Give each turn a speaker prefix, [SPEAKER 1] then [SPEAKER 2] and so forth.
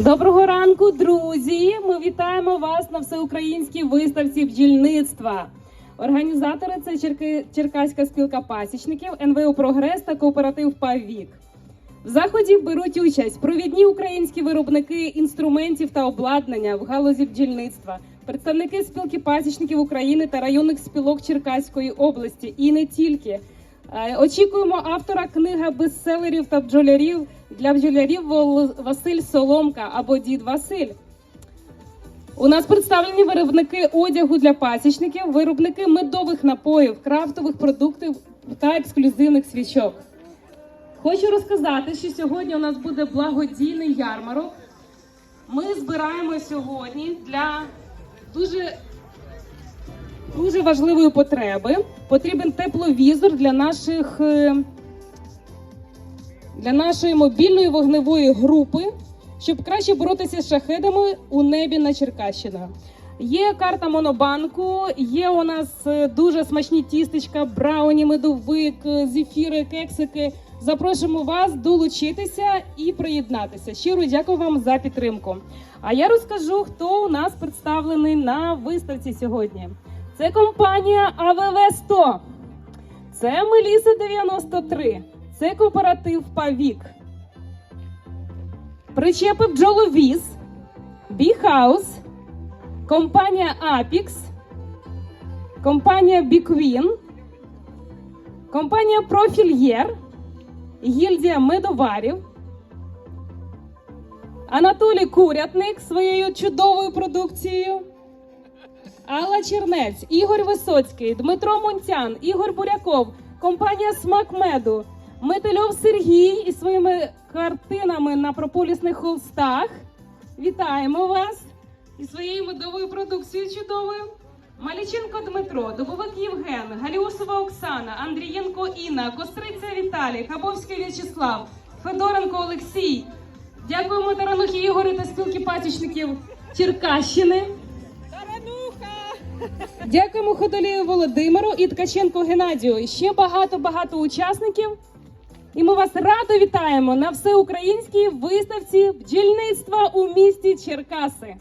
[SPEAKER 1] Доброго ранку, друзі! Ми вітаємо вас на всеукраїнській виставці бджільництва. Організатори це Черки- Черкаська спілка пасічників, НВО Прогрес та кооператив Павік. В заході беруть участь провідні українські виробники інструментів та обладнання в галузі бджільництва, представники спілки пасічників України та районних спілок Черкаської області, і не тільки. Е, Очікуємо автора книга бестселерів та бджолярів для бджолярів Василь Соломка або Дід Василь. У нас представлені виробники одягу для пасічників, виробники медових напоїв, крафтових продуктів та ексклюзивних свічок. Хочу розказати, що сьогодні у нас буде благодійний ярмарок. Ми збираємо сьогодні для дуже дуже важливої потреби. Потрібен тепловізор для наших е, для нашої мобільної вогневої групи, щоб краще боротися з шахедами у небі на Черкащина. Є карта Монобанку, є у нас е, дуже смачні тістечка, брауні, медовик, е, зефіри, кексики. Запрошуємо вас долучитися і приєднатися. Щиро дякую вам за підтримку. А я розкажу, хто у нас представлений на виставці сьогодні. Це компанія АВВ 100 це Меліса 93, це кооператив Павік. Причепи бджоловіз, Біхаус, компанія Апікс, компанія Біквін, компанія Профільєр, гільдія медоварів, Анатолій Курятник своєю чудовою продукцією. Алла Чернець, Ігор Висоцький, Дмитро Монтян, Ігор Буряков, компанія Смак Меду, Метельов Сергій із своїми картинами на прополісних холстах. Вітаємо вас із своєю медовою продукцією чудовою. Маліченко Дмитро, Дубовик Євген, Галіусова Оксана, Андрієнко Інна, Костриця Віталій, Хабовський В'ячеслав, Федоренко Олексій. Дякуємо Таранухі Ігорю та спілки пасічників Черкащини. Дякуємо Ходолію Володимиру і Ткаченко Геннадію. Ще багато-багато учасників. І ми вас радо вітаємо на всеукраїнській виставці бджільництва у місті Черкаси.